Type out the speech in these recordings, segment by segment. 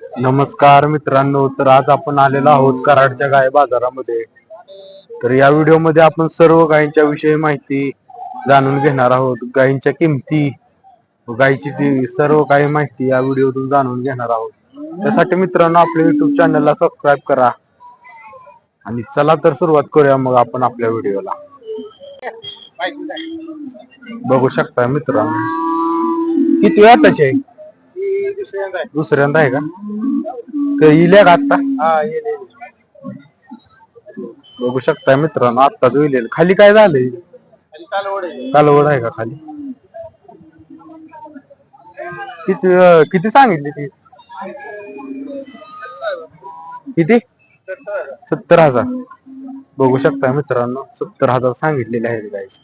नमस्कार मित्रांनो तर आज आपण आलेलो आहोत कराडच्या गाय बाजारामध्ये. तर या व्हिडिओमध्ये आपण सर्व गायींच्या विषयी माहिती जाणून घेणार आहोत. गायींच्या किमती गायीची सर्व काही माहिती या व्हिडिओतून जाणून घेणार आहोत. त्यासाठी मित्रांनो आपल्या युट्यूब चॅनलला सबस्क्राईब करा. आणि चला तर सुरुवात करूया मग आपण आपल्या व्हिडिओला. बघू शकता मित्रांनो. किती आहे दुसऱ्यांदा आहे का? का इल्या का आता बघू शकता मित्रांनो आत्ताच विलेलं खाली काय झालंय? कालवड आहे. का खाली? किती अं, किती सांगितली ती? किती? सत्तर हजार. बघू शकता मित्रांनो सत्तर हजार सांगितलेले आहेत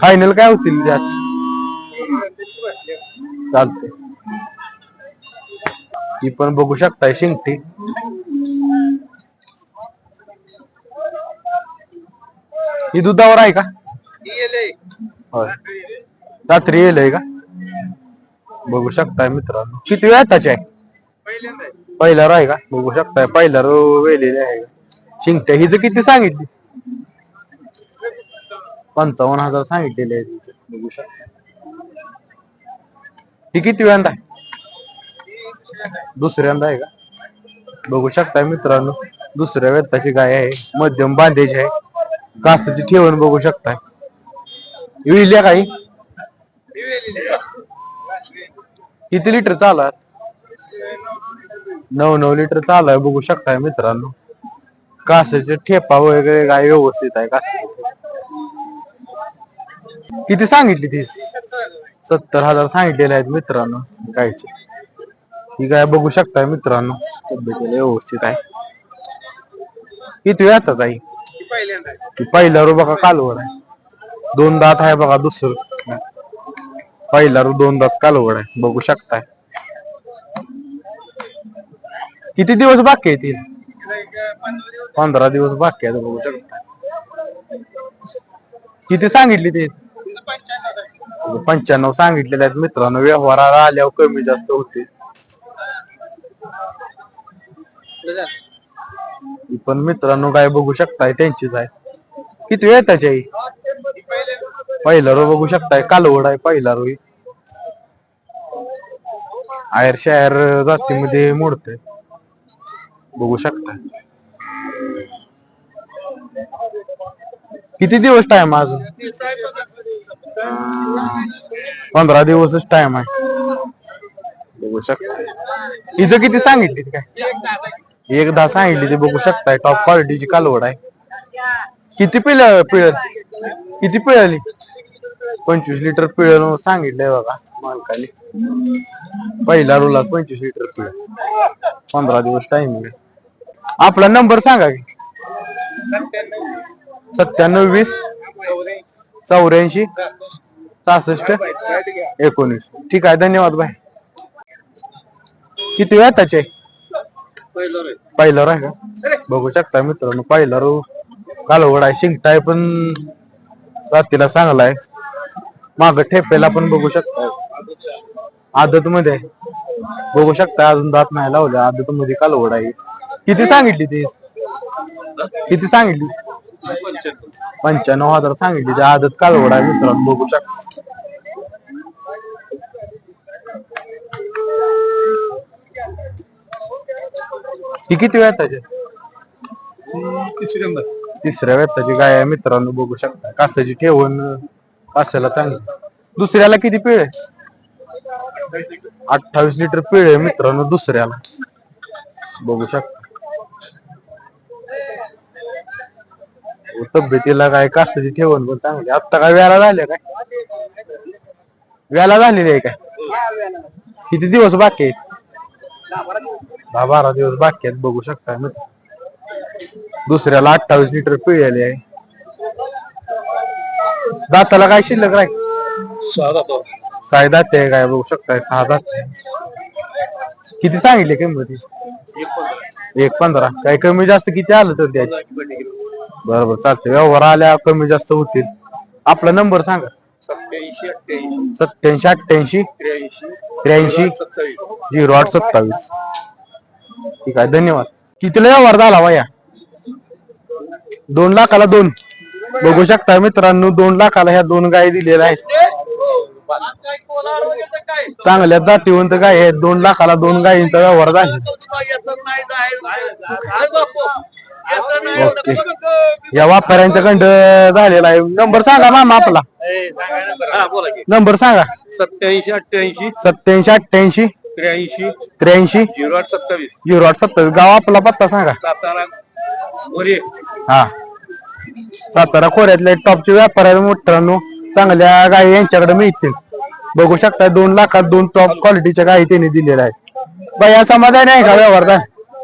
फायनल काय होतील त्याच चालते ती पण बघू शकताय शिंगटी ही दुधावर आहे का? रात्री येलय का? बघू शकताय मित्रांनो. किती वेळ आताची आहे? पहिल्यावर आहे का? बघू शकताय. पहिल्यावर वेलेले आहे. का शिंगट्या हिचं किती सांगितली? पंचावन्न हजार सांगितलेले आहे तिचे. बघू शकता ही किती वेळांदा आहे? दुसऱ्यांदा आहे का? बघू शकताय मित्रांनो दुसऱ्या व्यताची गाय आहे मध्यम बांधायची आहे कासाची ठेवण बघू शकताय. विळल्या काही किती लिटर चालू नऊ नऊ लिटर चालू आहे बघू शकताय मित्रांनो. कासाचे ठेपा वगैरे गाय व्यवस्थित आहे का? किती सांगितली ती? सत्तर हजार सांगितलेले आहेत मित्रांनो गायचे. ही गाय बघू शकताय मित्रांनो तब्येतीला व्यवस्थित आहे. किती आताच आहे ती पहिला रू बघा कालवड आहे. दोन दात आहे बघा दुसरं. पहिला रू दोन दात कालवड आहे बघू शकताय. किती दिवस बाकी आहे ती पंधरा दिवस बाकी आहेत बघू शकता किती सांगितली ती? म्हणजे पंच्याण्णव सांगितलेले आहेत मित्रांनो व्यवहाराला आल्यावर कमी जास्त होते. पण मित्रांनो काय बघू शकताय त्यांचीच आहे. किती वेळ त्याची आई? पहिला रो बघू शकताय कालवड आहे पहिला रोई आयर शायर जातीमध्ये मोडते बघू शकताय. किती दिवस टाइम अजून? पंधरा दिवसच टाइम आहे. बघू शकता. हिचं किती सांगितली काय? एकदा सांगितली ते बघू शकताय. टॉप क्वालिटीची कालवड आहे. किती पिळ पिळ किती पिळाली? पंचवीस लिटर पिळ सांगितलंय बघा मालकाने. पहिला रुला पंचवीस लिटर पिळ. पंधरा दिवस टाइम आपला नंबर सांगा की. सत्त्याण्णव वीस चौऱ्याऐंशी सहासष्ट. एकोणीस. ठीक आहे धन्यवाद भाई. किती वेळ त्याचे पहिला आहे का? बघू शकता मित्रांनो पहिला कालवड आहे शिंगटाय पण जातीला चांगला आहे. माग ठेपेला पण बघू शकता. आदत मध्ये बघू शकता अजून दात नाही लावले. आदत मध्ये कालवड आहे. किती सांगितली ती? किती सांगितली? पंच्याण्णव हजार सांगितली ती आदत कालवड आहे मित्रांनो बघू शकता. ही किती वेळ त्याचे तिसऱ्या वेताची गाय आहे मित्रांनो बघू शकता. कासाची ठेवण कासाला चांगली. दुसऱ्याला किती पिळ? आहे अठ्ठावीस लिटर पिळ आहे मित्रांनो दुसऱ्याला. बघू शकता. तब्येतीला काय कासाची ठेवण पण चांगली. आता काय व्याला झाल्या काय? व्याला झालेली आहे काय? किती दिवस बाकी आहेत? दहा बारा दिवस बाकी आहेत बघू शकता मित्र दुसऱ्याला अठ्ठावीस लिटर पिळलेली आहे. दाताला काय शिल्लक राहील? साय दाते आहे. काय बघू शकताय सहा दाते किती सांगितले किंमत? एक पंधरा. काय कमी जास्त किती आलं तर त्याची? बरोबर चालतंय व्यवहार आल्या कमी जास्त होतील आपला नंबर सांगा सत्याऐंशी अठ्ठ्याऐंशी सत्याऐंशी अठ्ठ्याऐंशी त्र्याऐंशी त्र्याऐंशी सत्तावीस झिरो आठ सत्तावीस ठीक आहे धन्यवाद कितीला व्यवहार झाला बाया दोन लाखाला दोन बघू शकता मित्रांनो दोन लाखाला ह्या दोन गाय दिलेल्या आहेत चांगल्या जातीवंत गाय आहेत दोन लाखाला दोन गायींचा व्यवहार झाला ओके. या व्यापाऱ्यांच्याकडं झालेला आहे. नंबर सांगा मामा आपला. नंबर सांगा. सत्याऐंशी अठ्ठ्याऐंशी. सत्याऐंशी अठ्ठ्याऐंशी. त्र्याऐंशी. त्र्याऐंशी. झिरो आठ सत्तावीस. झिरो आठ सत्तावीस. गाव आपला पत्ता सांगा. सातारा हा. सातारा खोऱ्यातले टॉपचे व्यापार आहे मित्रांनो. चांगल्या गायी यांच्याकडे मिळतील. बघू शकता दोन लाखात दोन टॉप क्वालिटीच्या गायी त्यांनी दिलेल्या आहेत. भैया समाधान आहे का व्यवहार?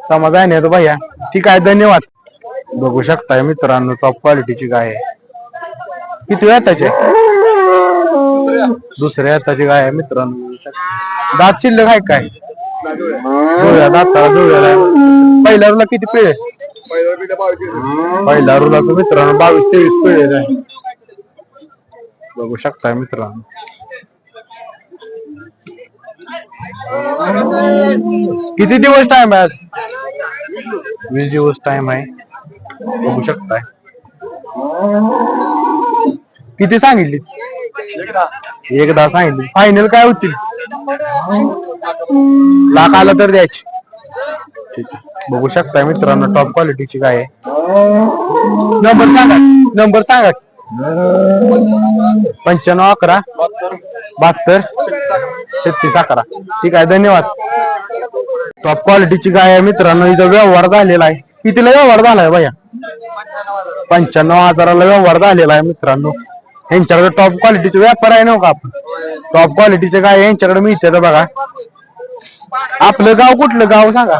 समाधान आहे तो भैया. ठीक आहे धन्यवाद. बघू शकताय मित्रांनो टॉप क्वालिटीची गाय आहे. किती वेताचे दुसऱ्या हाताची गाय आहे मित्रांनो. दात शिल्लक आहे काय? जुळ्या दाताला जुळ्याला आहे पहिल्या रुला किती पिळे? पहिल्या रुलाचं मित्रांनो बावीस तेवीस पिळे आहे. बघू शकताय मित्रांनो. किती दिवस टाइम आहे आज? वीस दिवस टाइम आहे. बघू शकताय. किती सांगितली? एकदा सांगितली. फायनल काय होतील? लाख आलं तर द्यायची. ठीक आहे. बघू शकताय मित्रांनो टॉप क्वालिटीची काय नंबर सांगा. नंबर सांगा. पंच्याण्णव अकरा. बहात्तर. छत्तीस अकरा. ठीक आहे. धन्यवाद. टॉप क्वालिटीची गाय आहे मित्रांनो. हिचा व्यवहार झालेला आहे. कितीला व्यवहार झालाय भैया पंच्याण्णव हजाराला व्यवहार झालेला आहे मित्रांनो. यांच्याकडे टॉप क्वालिटीचे व्यापार आहे नव्हता आपण? टॉप क्वालिटीचे गाय यांच्याकडे मिळते तर बघा. आपलं गाव कुठलं? गाव सांगा.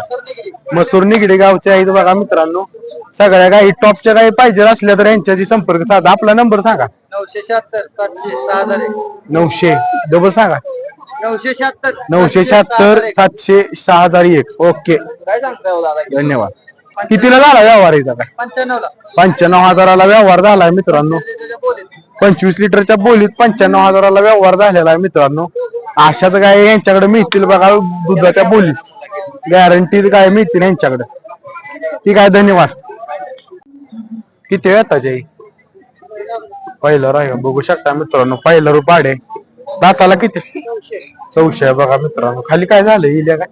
मसूर निगडे गावचे आहेत बघा मित्रांनो. सगळ्या गाई टॉपच्या गाई पाहिजे असल्या तर यांच्याशी संपर्क साधा. आपला नंबर सांगा. नऊशे शहात्तर सातशे सहा हजार नऊशे. डबल सांगा. नऊशे शहात्तर नऊशे शहात्तर सातशे सहा हजार एक. ओके. काय हो धन्यवाद. कितीला झाला व्यवहार आहे का पंच्याण्णव ला पंच्याण्णव हजाराला व्यवहार झालाय मित्रांनो. पंचवीस लिटरच्या बोलीत. पंच्याण्णव हजाराला व्यवहार झालेला आहे मित्रांनो. अशाच गाय यांच्याकडे मिळतील बघा दुधाच्या बोलीत गॅरंटीड गाय मिळतील यांच्याकडे. ठीक आहे धन्यवाद. किती येताचे पहिलं राह बघू शकता मित्रांनो पहिलं रुपये पाडे दाताला किती? चौशे आहे बघा मित्रांनो. खाली काय झालं? इल्या काय?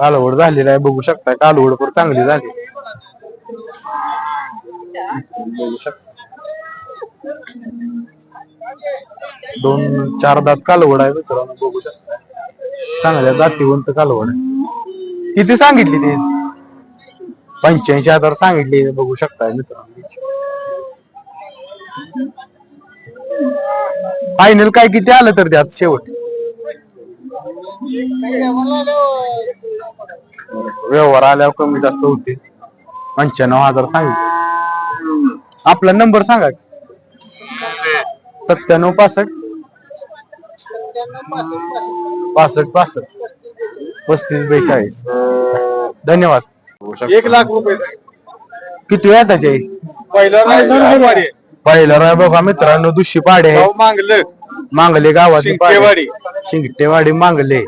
कालवड झालेला आहे बघू शकता कालवड पण चांगली झाली. बघू शकता दोन चार दात कालवड आहे मित्रांनो बघू शकता चांगल्या जातीवंत कालवड आहे. किती सांगितली ते? पंच्याऐंशी हजार सांगितले बघू शकता मित्रांनो. फायनल काय किती आलं तर त्यात शेवट? व्यवहार आल्यावर कमी जास्त होते. पंच्याण्णव हजार सांगितले. आपला नंबर सांगा सत्त्याण्णव पासष्ट. पासष्ट पासष्ट. पस्तीस बेचाळीस. धन्यवाद. एक लाख रुपये किती वेळ त्याचे पहिला पहिलं राय बघा मित्रांनो दुशी पाडे. आहे. मागलं. मांगले गावाची शिंगटेवाडी. मांगले.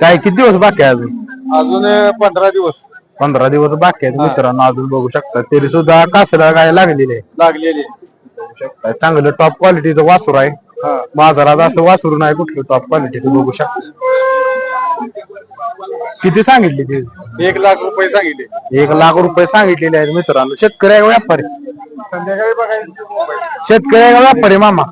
काय किती दिवस बाकी आहे अजून? अजून पंधरा दिवस. पंधरा दिवस बाकी आहेत मित्रांनो अजून बघू शकता. तरी सुद्धा कासला काय लागलेले आहे. लागलेले चांगलं टॉप क्वालिटीचं वासूर आहे. बाजारात असं वासरू नाही कुठलं टॉप क्वालिटीचं बघू शकता. किती सांगितली ती? एक लाख रुपये सांगितले. एक लाख रुपये सांगितलेले आहेत मित्रांनो. शेतकरी आहे का व्यापारी? संध्याकाळी बघायचं. शेतकरी आहे का व्यापारी मामा?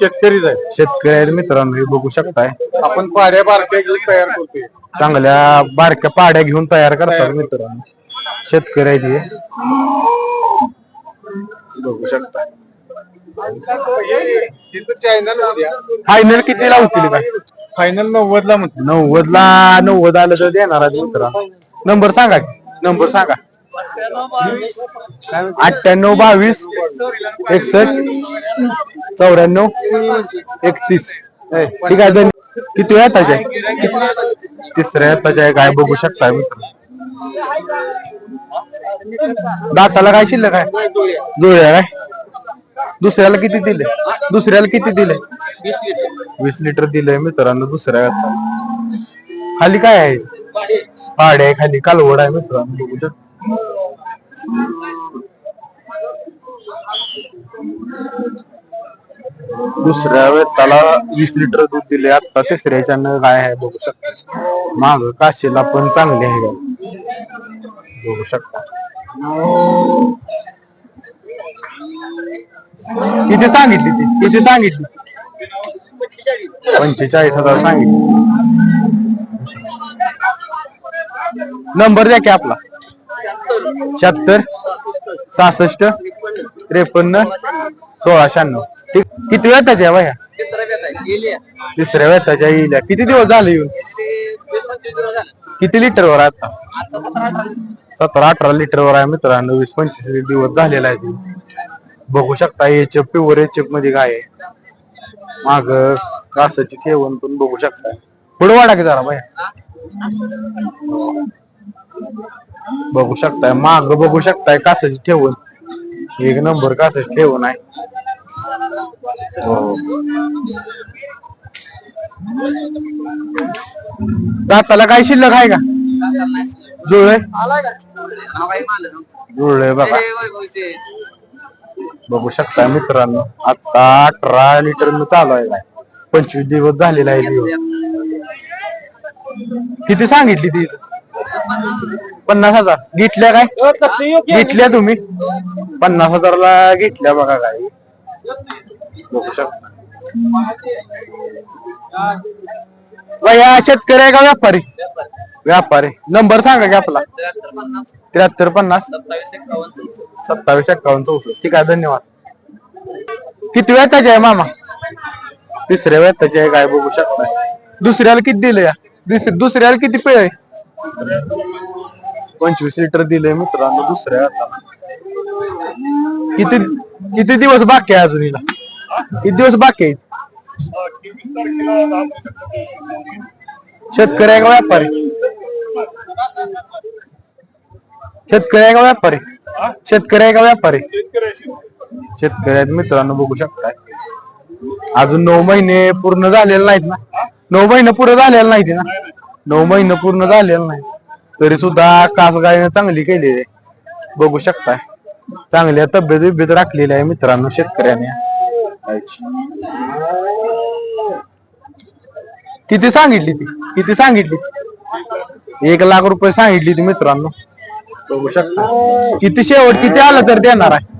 शेतकरीच आहे शेतकरी आहेत मित्रांनो हे बघू शकताय. आपण पाड्या बारक्या घेऊन तयार करतोय. चांगल्या बारक्या पाड्या घेऊन तयार करतात मित्रांनो. शेतकरी बघू शकता चॅनल फायनल किती लावतील काय फायनल नव्वद ला म्हणतो नव्वद ला नव्वद आलं तर देणार आहे मित्रांनो. नंबर सांगा नंबर सांगा. अठ्ठ्याण्णव बावीस. एकसष्ट. चौऱ्याण्णव एकतीस. ठीक आहे धन्य- किती वेळ त्याचे तिसऱ्या येताचे आहे काय बघू शकता मित्र. दाताला काय शिल्लक आहे? जुळ्या काय? दुसऱ्याला किती दिले? दुसऱ्याला किती दिले? वीस लिटर दिलंय मित्रांनो दुसऱ्या खाली काय आहे? पाडे आहे खाली कालवड आहे मित्रांनो बघू शकता. दुसऱ्या वेताला वीस लिटर दूध दिले. आता तिसऱ्याच्या काय आहे बघू शकता. माग काशीला पण चांगली आहे बघू शकता. किती सांगितली ती? किती सांगितली? पंचेचाळीस हजार सांगितली. नंबर द्या की आपला. शहात्तर सहासष्ट त्रेपन्न सोळा शहाण्णव. किती वेळ त्याच्या वया तिसऱ्या वेताच्या येईल किती दिवस झाले येऊन? किती लिटरवर आहे आता? सतरा अठरा लिटरवर आहे मित्रांनो वीस पंचवीस दिवस झालेला आहे. बघू शकता एचएफ प्युअर एचएफमध्ये काय आहे. माग कासाची ठेवण पण बघू शकता. पुढे वाढा की जरा बाय बघू शकताय माग बघू शकताय कासाची ठेवण. एक नंबर कासाची ठेवण आहे. दाताला काय शिल्लक आहे का? जुळले जुळले बघा. बघू शकता मित्रांनो आता अठरा लिटर चालू आहे काय? पंचवीस दिवस झालेला आहे किती सांगितली ती पन्नास हजार. घेतल्या काय? घेतल्या तुम्ही? पन्नास हजारला घेतल्या बघा काय. बघू शकता शेतकरी आहे का व्यापारी? व्यापारी. नंबर सांगा की आपला. त्र्याहत्तर पन्नास. सत्तावीस एक्कावन्न चौसष्ट. ठीक आहे धन्यवाद. किती वेताचे आहे मामा? तिसऱ्या वेताचे आहे काय बघू शकता दुसऱ्याला किती दिले या? दुसऱ्याला किती पिळ? आहे पंचवीस लिटर दिले मित्रांनो दुसऱ्या वेताला. किती किती दिवस बाकी आहे अजून हिला? किती दिवस बाकी आहेत? शेतकरी आहे का व्यापारी? शेतकरी आहे का व्यापारी? शेतकरी आहे का व्यापारी? शेतकरी आहेत मित्रांनो बघू शकताय. अजून नऊ महिने पूर्ण झालेले नाहीत ना? नऊ महिने पूर्ण झालेले नाहीत ना? नऊ महिने पूर्ण झालेले नाही तरी सुद्धा कास गायनं चांगली केली आहे. बघू शकताय. चांगल्या तब्येत बिब्येत राखलेल्या आहे मित्रांनो शेतकऱ्याने. किती सांगितली ती? किती सांगितली एक लाख रुपये सांगितली ती मित्रांनो. बघू शकता किती शेवट किती आलं तर देणार आहे?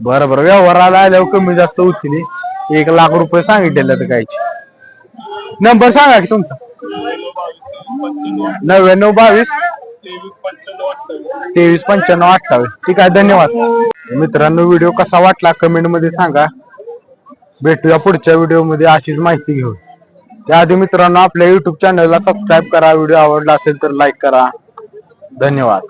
बरं बरं. व्यवहाराला आल्यावर कमी जास्त होतील. एक लाख रुपये सांगितलेलं तर कायचे नंबर सांगा की तुमचा. नव्याण्णव बावीस. तेवीस पंच्याण्णव अठ्ठावीस. ठीक आहे धन्यवाद. मित्रांनो व्हिडिओ कसा वाटला कमेंटमध्ये सांगा. भेटूया पुढच्या व्हिडिओमध्ये अशीच माहिती घेऊ त्याआधी मित्रांनो आपल्या युट्यूब चॅनलला सबस्क्राईब करा. व्हिडिओ आवडला असेल तर लाईक करा. धन्यवाद.